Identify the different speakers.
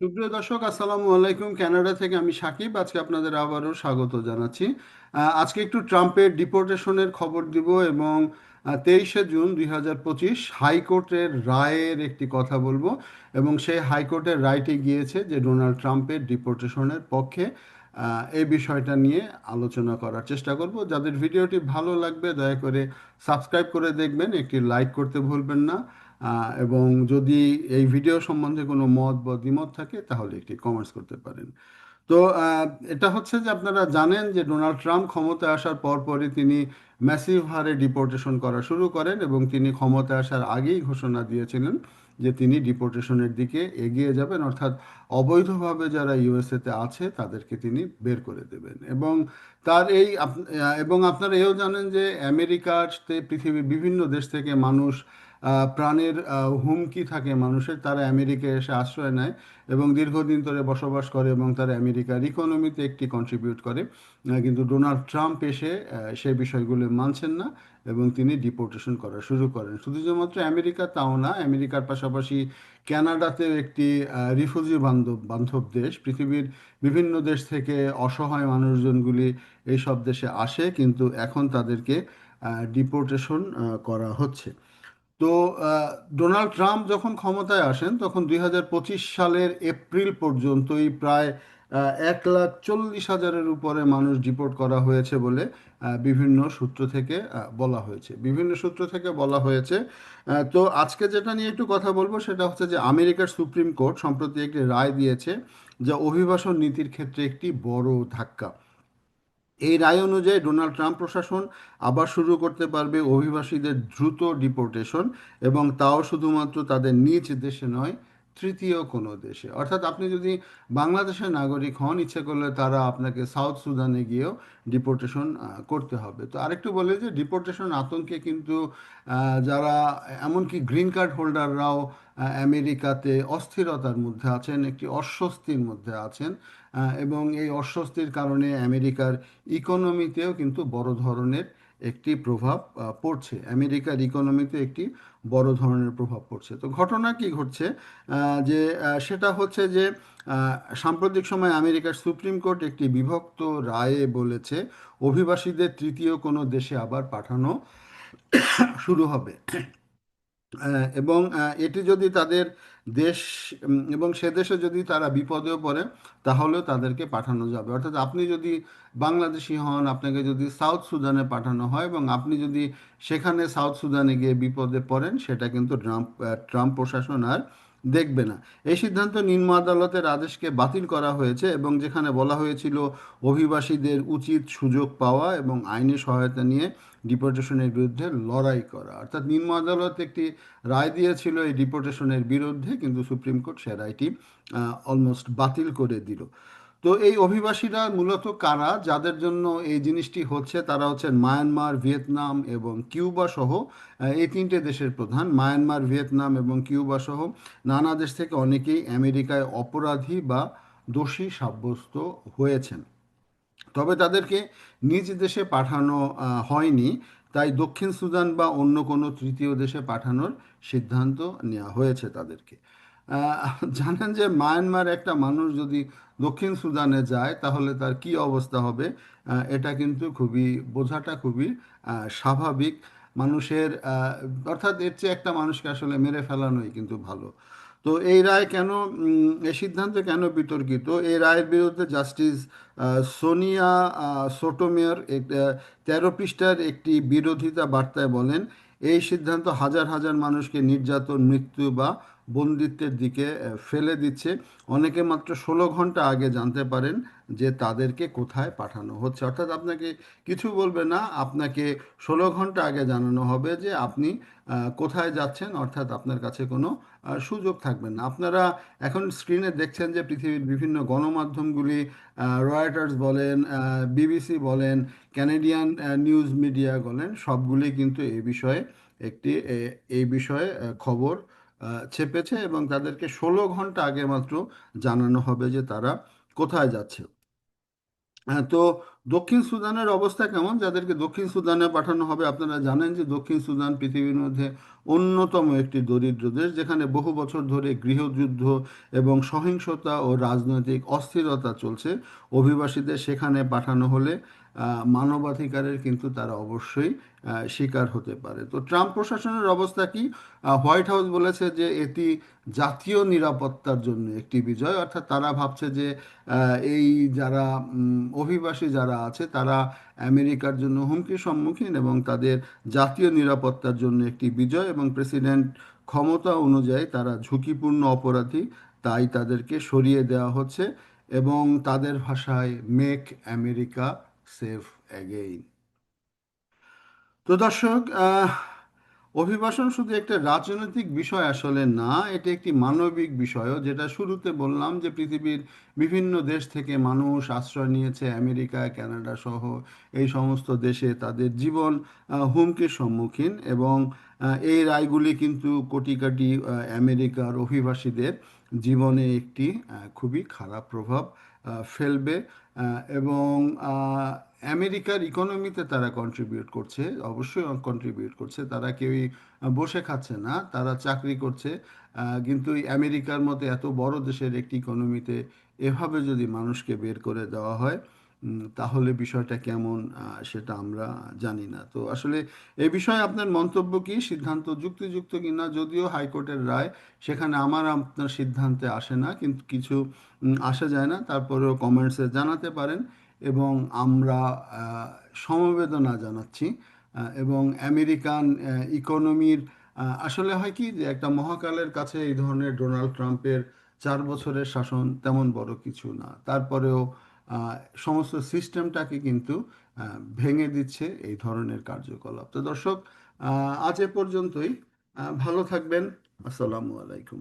Speaker 1: সুপ্রিয় দর্শক, আসসালামু আলাইকুম। কানাডা থেকে আমি সাকিব। আজকে আপনাদের আবারও স্বাগত জানাচ্ছি। আজকে একটু ট্রাম্পের ডিপোর্টেশনের খবর দিব এবং তেইশে জুন দুই হাজার পঁচিশ হাইকোর্টের রায়ের একটি কথা বলব এবং সেই হাইকোর্টের রায়টি গিয়েছে যে ডোনাল্ড ট্রাম্পের ডিপোর্টেশনের পক্ষে এই বিষয়টা নিয়ে আলোচনা করার চেষ্টা করব। যাদের ভিডিওটি ভালো লাগবে, দয়া করে সাবস্ক্রাইব করে দেখবেন। একটি লাইক করতে ভুলবেন না। এবং যদি এই ভিডিও সম্বন্ধে কোনো মত বা দ্বিমত থাকে, তাহলে একটি কমেন্টস করতে পারেন। তো এটা হচ্ছে যে আপনারা জানেন যে ডোনাল্ড ট্রাম্প ক্ষমতায় আসার পরপরই তিনি ম্যাসিভ হারে ডিপোর্টেশন করা শুরু করেন এবং তিনি ক্ষমতায় আসার আগেই ঘোষণা দিয়েছিলেন যে তিনি ডিপোর্টেশনের দিকে এগিয়ে যাবেন। অর্থাৎ অবৈধভাবে যারা ইউএসএতে আছে, তাদেরকে তিনি বের করে দেবেন। এবং তার এই এবং আপনারা এও জানেন যে আমেরিকাতে পৃথিবীর বিভিন্ন দেশ থেকে মানুষ প্রাণের হুমকি থাকে মানুষের, তারা আমেরিকায় এসে আশ্রয় নেয় এবং দীর্ঘদিন ধরে বসবাস করে এবং তারা আমেরিকার ইকোনমিতে একটি কন্ট্রিবিউট করে। কিন্তু ডোনাল্ড ট্রাম্প এসে সেই বিষয়গুলো মানছেন না এবং তিনি ডিপোর্টেশন করা শুরু করেন। শুধু যে মাত্র আমেরিকা তাও না, আমেরিকার পাশাপাশি কানাডাতেও একটি রিফিউজি বান্ধব বান্ধব দেশ। পৃথিবীর বিভিন্ন দেশ থেকে অসহায় মানুষজনগুলি এইসব দেশে আসে, কিন্তু এখন তাদেরকে ডিপোর্টেশন করা হচ্ছে। তো ডোনাল্ড ট্রাম্প যখন ক্ষমতায় আসেন, তখন দুই হাজার পঁচিশ সালের এপ্রিল পর্যন্তই প্রায় এক লাখ চল্লিশ হাজারের উপরে মানুষ ডিপোর্ট করা হয়েছে বলে বিভিন্ন সূত্র থেকে বলা হয়েছে। বিভিন্ন সূত্র থেকে বলা হয়েছে তো আজকে যেটা নিয়ে একটু কথা বলব সেটা হচ্ছে যে আমেরিকার সুপ্রিম কোর্ট সম্প্রতি একটি রায় দিয়েছে যা অভিবাসন নীতির ক্ষেত্রে একটি বড় ধাক্কা। এই রায় অনুযায়ী ডোনাল্ড ট্রাম্প প্রশাসন আবার শুরু করতে পারবে অভিবাসীদের দ্রুত ডিপোর্টেশন এবং তাও শুধুমাত্র তাদের নিজ দেশে নয়, তৃতীয় কোনো দেশে। অর্থাৎ আপনি যদি বাংলাদেশের নাগরিক হন, ইচ্ছে করলে তারা আপনাকে সাউথ সুদানে গিয়েও ডিপোর্টেশন করতে হবে। তো আরেকটু বলে যে ডিপোর্টেশন আতঙ্কে কিন্তু যারা এমনকি গ্রিন কার্ড হোল্ডাররাও আমেরিকাতে অস্থিরতার মধ্যে আছেন, একটি অস্বস্তির মধ্যে আছেন। এবং এই অস্বস্তির কারণে আমেরিকার ইকোনমিতেও কিন্তু বড় ধরনের একটি প্রভাব পড়ছে। আমেরিকার ইকোনমিতে একটি বড় ধরনের প্রভাব পড়ছে। তো ঘটনা কি ঘটছে? যে সেটা হচ্ছে যে সাম্প্রতিক সময় আমেরিকার সুপ্রিম কোর্ট একটি বিভক্ত রায়ে বলেছে, অভিবাসীদের তৃতীয় কোনো দেশে আবার পাঠানো শুরু হবে। এবং এটি যদি তাদের দেশ এবং সে দেশে যদি তারা বিপদেও পড়ে তাহলেও তাদেরকে পাঠানো যাবে। অর্থাৎ আপনি যদি বাংলাদেশি হন, আপনাকে যদি সাউথ সুদানে পাঠানো হয় এবং আপনি যদি সেখানে সাউথ সুদানে গিয়ে বিপদে পড়েন, সেটা কিন্তু ট্রাম্প ট্রাম্প প্রশাসন আর দেখবে না। এই সিদ্ধান্ত নিম্ন আদালতের আদেশকে বাতিল করা হয়েছে এবং যেখানে বলা হয়েছিল অভিবাসীদের উচিত সুযোগ পাওয়া এবং আইনি সহায়তা নিয়ে ডিপোর্টেশনের বিরুদ্ধে লড়াই করা। অর্থাৎ নিম্ন আদালত একটি রায় দিয়েছিল এই ডিপোর্টেশনের বিরুদ্ধে, কিন্তু সুপ্রিম কোর্ট সে রায়টি অলমোস্ট বাতিল করে দিল। তো এই অভিবাসীরা মূলত কারা? যাদের জন্য এই জিনিসটি হচ্ছে, তারা হচ্ছেন মায়ানমার, ভিয়েতনাম এবং কিউবা সহ এই তিনটে দেশের প্রধান। মায়ানমার, ভিয়েতনাম এবং কিউবা সহ নানা দেশ থেকে অনেকেই আমেরিকায় অপরাধী বা দোষী সাব্যস্ত হয়েছেন। তবে তাদেরকে নিজ দেশে পাঠানো হয়নি। তাই দক্ষিণ সুদান বা অন্য কোনো তৃতীয় দেশে পাঠানোর সিদ্ধান্ত নেওয়া হয়েছে তাদেরকে। জানেন যে মায়ানমার একটা মানুষ যদি দক্ষিণ সুদানে যায়, তাহলে তার কি অবস্থা হবে? এটা কিন্তু খুবই, বোঝাটা খুবই স্বাভাবিক। মানুষের অর্থাৎ এর চেয়ে একটা মানুষকে আসলে মেরে ফেলানোই কিন্তু ভালো। তো এই রায় কেন এই সিদ্ধান্ত কেন বিতর্কিত? এই রায়ের বিরুদ্ধে জাস্টিস সোনিয়া সোটোমেয়র তেরো পৃষ্ঠার একটি বিরোধিতা বার্তায় বলেন, এই সিদ্ধান্ত হাজার হাজার মানুষকে নির্যাতন, মৃত্যু বা বন্দিত্বের দিকে ফেলে দিচ্ছে। অনেকে মাত্র ষোলো ঘণ্টা আগে জানতে পারেন যে তাদেরকে কোথায় পাঠানো হচ্ছে। অর্থাৎ আপনাকে কিছু বলবে না, আপনাকে ষোলো ঘণ্টা আগে জানানো হবে যে আপনি কোথায় যাচ্ছেন, অর্থাৎ আপনার কাছে কোনো সুযোগ থাকবে না। আপনারা এখন স্ক্রিনে দেখছেন যে পৃথিবীর বিভিন্ন গণমাধ্যমগুলি রয়টার্স বলেন বিবিসি বলেন ক্যানাডিয়ান নিউজ মিডিয়া বলেন সবগুলি কিন্তু এই বিষয়ে একটি, এ- এই বিষয়ে খবর ছেপেছে এবং তাদেরকে ষোলো ঘণ্টা আগে মাত্র জানানো হবে যে তারা কোথায় যাচ্ছে। তো দক্ষিণ সুদানের অবস্থা কেমন? যাদেরকে দক্ষিণ সুদানে পাঠানো হবে, আপনারা জানেন যে দক্ষিণ সুদান পৃথিবীর মধ্যে অন্যতম একটি দরিদ্র দেশ, যেখানে বহু বছর ধরে গৃহযুদ্ধ এবং সহিংসতা ও রাজনৈতিক অস্থিরতা চলছে। অভিবাসীদের সেখানে পাঠানো হলে মানবাধিকারের কিন্তু তারা অবশ্যই শিকার হতে পারে। তো ট্রাম্প প্রশাসনের অবস্থা কি? হোয়াইট হাউস বলেছে যে এটি জাতীয় নিরাপত্তার জন্য একটি বিজয়। অর্থাৎ তারা ভাবছে যে এই যারা অভিবাসী যারা আছে, তারা আমেরিকার জন্য হুমকির সম্মুখীন এবং তাদের জাতীয় নিরাপত্তার জন্য একটি বিজয় এবং প্রেসিডেন্ট ক্ষমতা অনুযায়ী তারা ঝুঁকিপূর্ণ অপরাধী, তাই তাদেরকে সরিয়ে দেওয়া হচ্ছে এবং তাদের ভাষায়, মেক আমেরিকা সেফ অ্যাগেইন তো দর্শক অভিবাসন শুধু একটা রাজনৈতিক বিষয় আসলে না, এটা একটি মানবিক বিষয়ও। যেটা শুরুতে বললাম যে পৃথিবীর বিভিন্ন দেশ থেকে মানুষ আশ্রয় নিয়েছে, আমেরিকা, কানাডা সহ এই সমস্ত দেশে তাদের জীবন হুমকির সম্মুখীন এবং এই রায়গুলি কিন্তু কোটি কোটি আমেরিকার অভিবাসীদের জীবনে একটি খুবই খারাপ প্রভাব ফেলবে এবং আমেরিকার ইকোনমিতে তারা কন্ট্রিবিউট করছে, অবশ্যই কন্ট্রিবিউট করছে, তারা কেউই বসে খাচ্ছে না, তারা চাকরি করছে কিন্তু আমেরিকার মতো এত বড় দেশের একটি ইকোনমিতে এভাবে যদি মানুষকে বের করে দেওয়া হয় তাহলে বিষয়টা কেমন সেটা আমরা জানি না। তো আসলে এ বিষয়ে আপনার মন্তব্য কি, সিদ্ধান্ত যুক্তিযুক্ত কিনা? যদিও হাইকোর্টের রায়, সেখানে আমার আপনার সিদ্ধান্তে আসে না, কিন্তু কিছু আসা যায় না। তারপরেও কমেন্টসে জানাতে পারেন এবং আমরা সমবেদনা জানাচ্ছি এবং আমেরিকান ইকোনমির আসলে হয় কি যে একটা মহাকালের কাছে এই ধরনের ডোনাল্ড ট্রাম্পের চার বছরের শাসন তেমন বড় কিছু না। তারপরেও সমস্ত সিস্টেমটাকে কিন্তু ভেঙে দিচ্ছে এই ধরনের কার্যকলাপ। তো দর্শক আজ এ পর্যন্তই। ভালো থাকবেন। আসসালামু আলাইকুম।